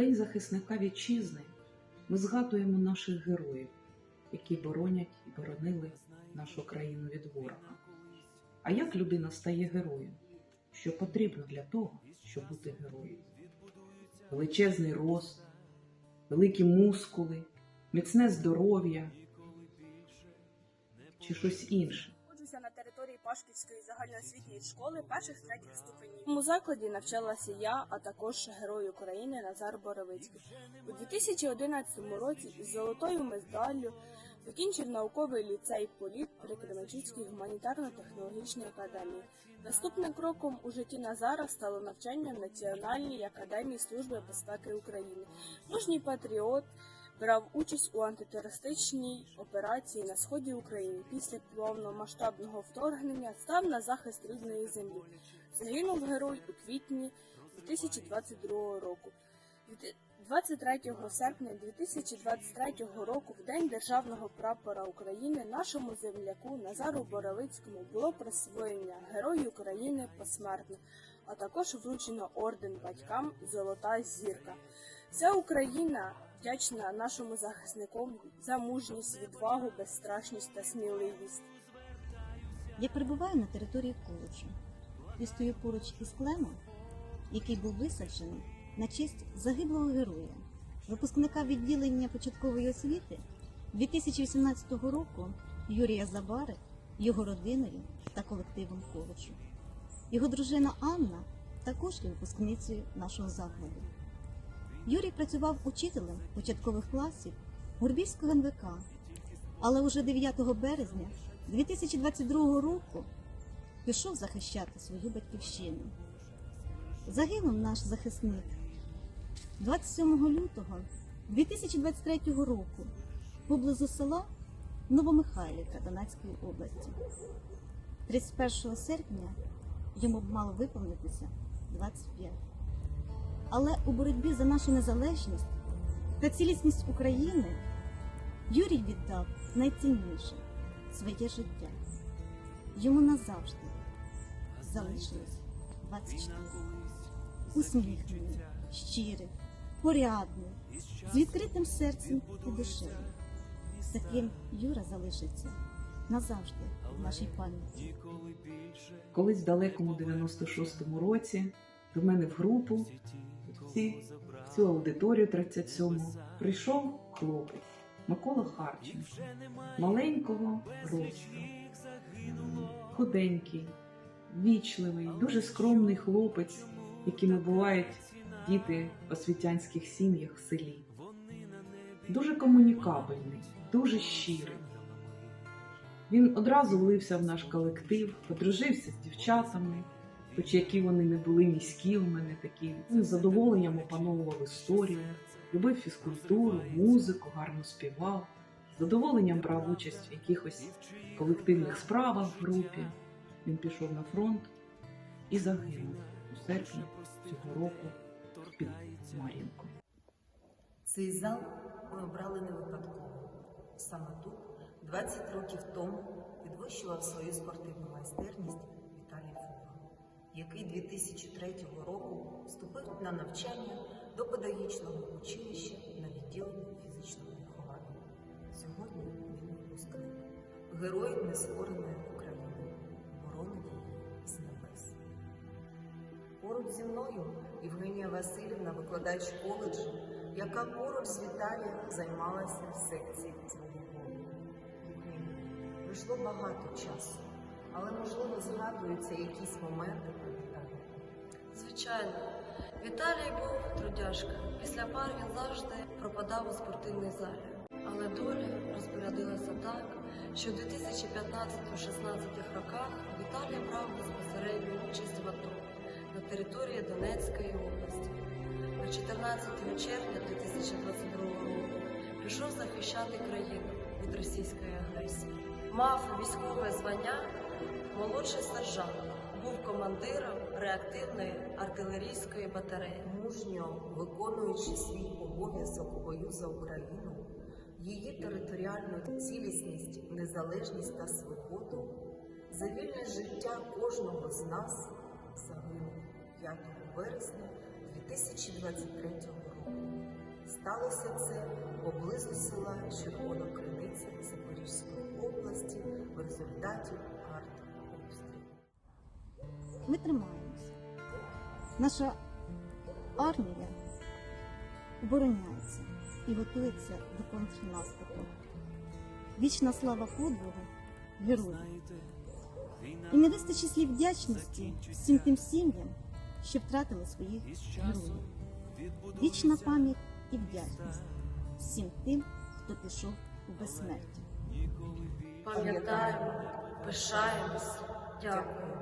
День захисника вітчизни ми згадуємо наших героїв, які боронять і боронили нашу країну від ворога. А як людина стає героєм? Що потрібно для того, щоб бути героєм? Величезний рост, великі мускули, міцне здоров'я чи щось інше. Пашківської загальноосвітньої школи перших третіх ступенів. У закладі навчалася я, а також герой України Назар Боровицький. У 2011 році із золотою медаллю закінчив науковий ліцей політ при Кременчуцькій гуманітарно-технологічній академії. Наступним кроком у житті Назара стало навчання в Національній академії служби безпеки України. Мужній патріот брав участь у антитерористичній операції на сході України. Після повномасштабного вторгнення став на захист рідної землі. Загинув герой у квітні 2022 року. 23 серпня 2023 року, в день державного прапора України, нашому земляку Назару Боровицькому було присвоєння Герою України посмертно, а також вручено орден батькам Золота зірка. Вся Україна вдячна нашому захиснику за мужність, відвагу, безстрашність та сміливість. Я перебуваю на території коледжу і стою поруч із кленом, який був висаджений на честь загиблого героя, випускника відділення початкової освіти 2018 року Юрія Забари, його родиною та колективом коледжу. Його дружина Анна також є випускницею нашого закладу. Юрій працював учителем початкових класів Гурбівського НВК, але уже 9 березня 2022 року пішов захищати свою батьківщину. Загинув наш захисник 27 лютого 2023 року поблизу села Новомихайлівка Донецької області. 31 серпня йому б мало виповнитися 25. Але у боротьбі за нашу незалежність та цілісність України Юрій віддав найцінніше своє життя. Йому назавжди залишилось 24. Усміхнений, щирий, порядний, з відкритим серцем і душею. Таким Юра залишиться назавжди в нашій пам'яті. Колись в далекому 96-му році до мене в групу, в ці- в цю аудиторію 37-му, прийшов хлопець Микола Харченко, маленького росту, худенький, вічливий, дуже скромний хлопець, якими бувають діти в освітянських сім'ях в селі. Дуже комунікабельний, дуже щирий. Він одразу влився в наш колектив, подружився з дівчатами, хоч які вони не були міські у мене такі. З задоволенням опановував історію, любив фізкультуру, музику, гарно співав, з задоволенням брав участь в якихось колективних справах в групі. Він пішов на фронт і загинув у серпні цього року під Мар'їнком. Цей зал ми обрали не випадково. Саме тут, 20 років тому, підвищував свою спортивну майстерність який 2003 року вступив на навчання до педагогічного училища на відділення фізичного виховання. Сьогодні він випускник, герой нескореної України, боронить її з небес. Поруч зі мною Євгенія Васильівна, викладач коледжу, яка поруч з Віталієм займалася в секції. Євгенія, пройшло багато часу, але можливо згадуються якісь моменти. Звичайно, Віталій був трудяшка. Після пар він завжди пропадав у спортивній залі. Але доля розпорядилася так, що в 2015-16 роках Віталій брав безпосередню участь в АТО на території Донецької області. А 14 червня 2022 року пішов захищати країну від російської агресії. Мав військове звання молодший сержант, був командиром реактивної артилерійської батареї. Мужньо виконуючи свій обов'язок у бою за Україну, її територіальну цілісність, незалежність та свободу, за вільне життя кожного з нас загинув 5 вересня 2023 року. Сталося це поблизу села Червона Криниця Запорізької області в результаті. Ми тримаємося. Наша армія обороняється і готується до контрнаступу. Вічна слава подвигу героїв. І не вистачить слів вдячності всім тим сім'ям, що втратили своїх героїв. Вічна пам'ять і вдячність всім тим, хто пішов у безсмертя. Пам'ятаємо, пишаємось, дякуємо.